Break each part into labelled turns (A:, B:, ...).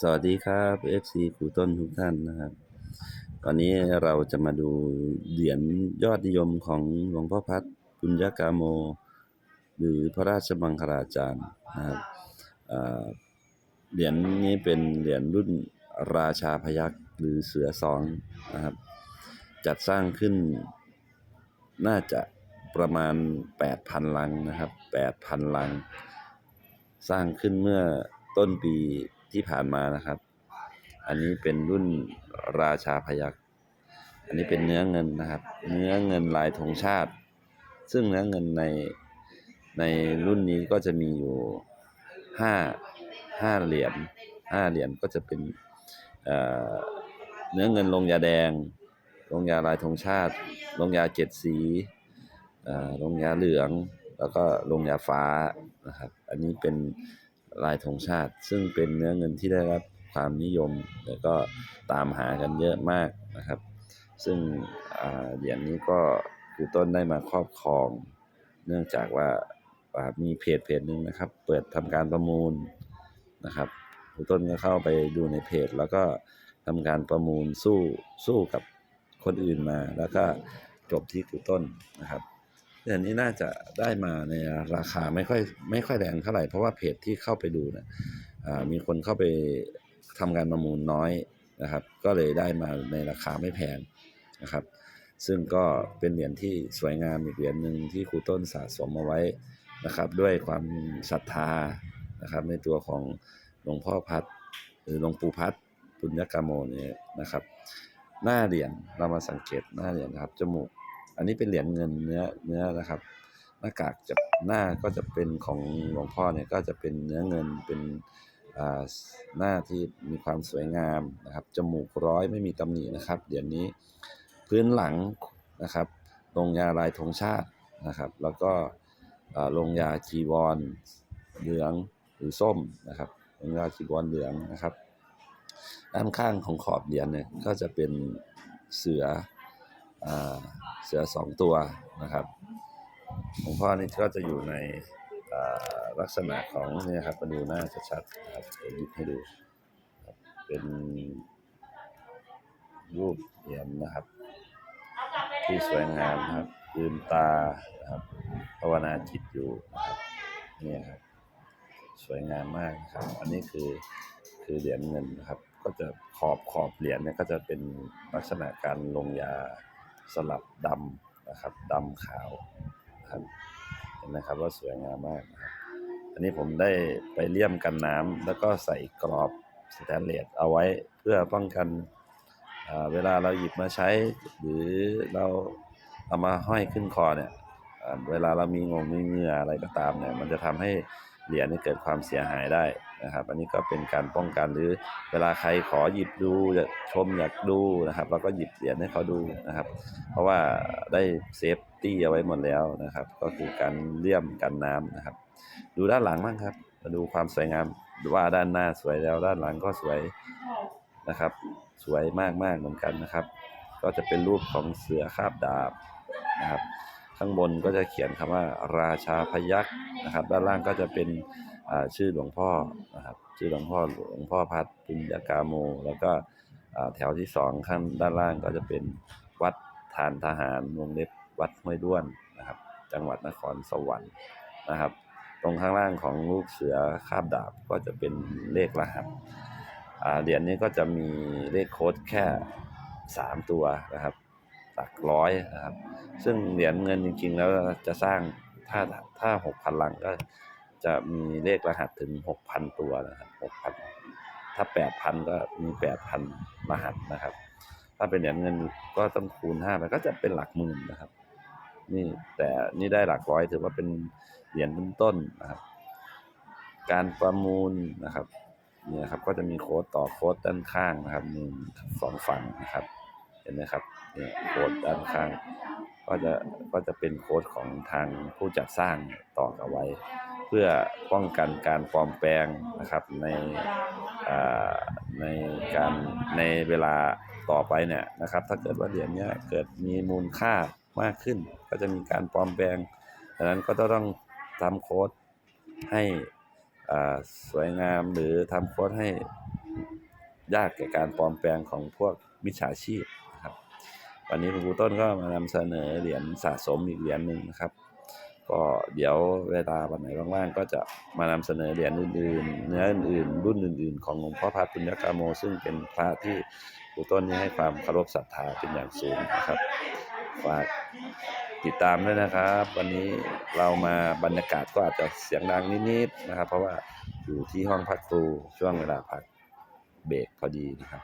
A: สวัสดีครับ FC ครูต้นทุกท่านนะครับวันนี้เราจะมาดูเหรียญยอดนิยมของหลวงพ่อพัดปุญญกาโม หรือพระราชมังคลาจารย์นะครับเหรียญนี้เป็นเหรียญรุ่นราชาพยัคฆ์หรือเสือสองนะครับ จัดสร้างขึ้นน่าจะประมาณ 8,000 ลังนะครับ 8,000 ลัง สร้างขึ้นเมื่อต้นปี ที่ผ่านมานะครับ อันนี้เป็นรุ่นราชาพยัคฆ์อันนี้เป็นเนื้อเงินนะครับ เนื้อเงินลายธงชาติ ซึ่งเนื้อเงินในในรุ่นนี้ก็จะมีอยู่ห้าห้าเหรียญห้าเหรียญก็จะเป็นเเนื้อเงินลงยาแดง ลงยาลายธงชาติ ลงยาเจ็ดสีลงยาเหลือง แล้วก็ลงยาฟ้านะครับ อันนี้เป็น ลายธงชาติ ซึ่งเป็นเนื้อเงินที่ได้รับความนิยม แล้วก็ตามหากันเยอะมากนะครับ ซึ่งอ่าเหรียญนี้ก็ครูต้นได้มาครอบครอง เนื่องจากว่ามีเพจเพจหนึ่งนะครับ เปิดทำการประมูลนะครับครูต้นก็เข้าไปดูในเพจ แล้วก็ทำการประมูลสู้สู้กับคนอื่นมา แล้วก็จบที่ครูต้นนะครับ เหรียญนี้น่าจะได้มาในราคาไม่ค่อยไม่ค่อยแรงเท่าไหร่เพราะว่าเพจที่เข้าไปดูเนี่ยมีคนเข้าไปทำการประมูลน้อยนะครับ ก็เลยได้มาในราคาไม่แพงนะครับ ซึ่งก็เป็นเหรียญที่สวยงามอีกเหรียญหนึ่งที่ครูต้นสะสมเอาไว้นะครับ ด้วยความศรัทธานะครับในตัวของหลวงพ่อพัดหรือหลวงปู่พัดปุญญกามโมเนี่ยนะครับ หน้าเหรียญเรามาสังเกตหน้าเหรียญครับจมูก อันนี้เป็นเหรียญเงินเนื้อเนื้อนะครับ หน้ากากจะหน้าก็จะเป็นของหลวงพ่อเนี่ยก็จะเป็นเนื้อเงินเป็นหน้าที่มีความสวยงามนะครับ จมูกร้อยไม่มีตำหนินะครับเหรียญนี้พื้นหลังนะครับลงยาลายธงชาตินะครับ แล้วก็ลงยาจีวรเหลืองหรือส้มนะครับลงยาจีวรเหลืองนะครับ ด้านข้างของขอบเหรียญเนี่ยก็จะเป็นเสือ เสือสองตัวนะครับหลวงพ่อนี่ก็จะอยู่ในลักษณะของนี่ครับมาดูหน้าชัดๆครับเดี๋ยวยิบให้ดู เป็นรูปเหรียญนะครับ ที่สวยงามครับลืมตาครับภาวนาจิตอยู่นะครับนี่ครับสวยงามมากครับ อันนี้คือคือเหรียญเงินนะครับ ก็จะขอบขอบเหรียญเนี่ยก็จะเป็นลักษณะการลงยา สลับดำนะครับดำขาวครับเห็นไหมครับว่าสวยงามมากนะครับอันนี้ผมได้ไปเลี่ยมกันน้ำแล้วก็ใส่กรอบสแตนเลสเอาไว้เพื่อป้องกันเวลาเราหยิบมาใช้ หรือเราเอามาห้อยขึ้นคอเนี่ย เวลาเรามีงงมีเหงื่ออะไรก็ตามเนี่ยมันจะทำให้เหรียญนี่เกิดความเสียหายได้นะครับ อันนี้ก็เป็นการป้องกันหรือเวลาใครขอหยิบดูอยากชมอยากดูนะครับเราก็หยิบเหรียญให้เขาดูนะครับ เพราะว่าได้เซฟตี้เอาไว้หมดแล้วนะครับ ก็คือการเลี่ยมกันน้ำนะครับ ดูด้านหลังบ้างครับมาดูความสวยงามว่าด้านหน้าสวยแล้วด้านหลังก็สวยนะครับ สวยมากๆเหมือนกันนะครับ ก็จะเป็นรูปของเสือคาบดาบนะครับ ข้างบนก็จะเขียนคำว่าราชาพยัคฆ์นะครับ ด้านล่างก็จะเป็นชื่อหลวงพ่อนะครับ ชื่อหลวงพ่อหลวงพ่อพัดปุญญากาโม แล้วก็แถวที่สองข้างด้านล่างก็จะเป็นวัดทานทหารวงเล็บวัดห้วยด้วนนะครับ จังหวัดนครสวรรค์นะครับ ตรงข้างล่างของลูกเสือคาบดาบก็จะเป็นเลขรหัสอ่าเหรียญนี้ก็จะมีเลขโค้ดแค่สามตัวนะครับ หลักร้อยนะครับ ซึ่งเหรียญเงินจริง ๆ แล้วจะสร้างถ้าถ้าหกพันลังก็จะมีเลขรหัสถึงหกพันตัวนะครับหกพันถ้าแปดพันก็มีแปดพันรหัสนะครับ ถ้าเป็นเหรียญเงินก็ต้องคูณห้าไปก็จะเป็นหลักหมื่นนะครับ นี่แต่นี่ได้หลักร้อยถือว่าเป็นเหรียญต้นๆนะครับ การประมูลนะครับเนี่ยครับก็จะมีโค้ดต่อโค้ดด้านข้างนะครับหนึ่งสองฝั่งนะครับ เห็นไหมครับเนี่ยโค้ดด้านข้าง ก็จะก็จะเป็นโค้ดของทางผู้จัดสร้างต่อเอาไว้ เพื่อป้องกันการปลอมแปลงนะครับในอ่าในการในเวลาต่อไปเนี่ยนะครับ ถ้าเกิดว่าเหรียญเนี้ยเกิดมีมูลค่ามากขึ้น ก็จะมีการปลอมแปลงดังนั้นก็ต้องทำโค้ดให้อ่าสวยงามหรือทำโค้ดให้ยากแก่การปลอมแปลงของพวกมิจฉาชีพ วันนี้หลวงปู่ต้นก็มานำเสนอเหรียญสะสมอีกเหรียญหนึ่งนะครับ ก็เดี๋ยวเวลาวันไหนว่างๆก็จะมานำเสนอเหรียญอื่นๆ เนื้ออื่นๆ รุ่นอื่น ๆ ของหลวงพ่อพัดปุญญกาโม ซึ่งเป็นพระที่หลวงปู่ต้นนี้ให้ความเคารพศรัทธาเป็นอย่างสูงนะครับฝากติดตามด้วยนะครับ วันนี้เรามาบรรยากาศก็อาจจะเสียงดังนิดๆนะครับ เพราะว่าอยู่ที่ห้องพักครูช่วงเวลาพักเบรกพอดีนะครับ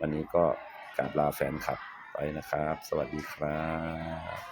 A: วันนี้ก็กราบลาแฟนคลับ นะครับ สวัสดีครับ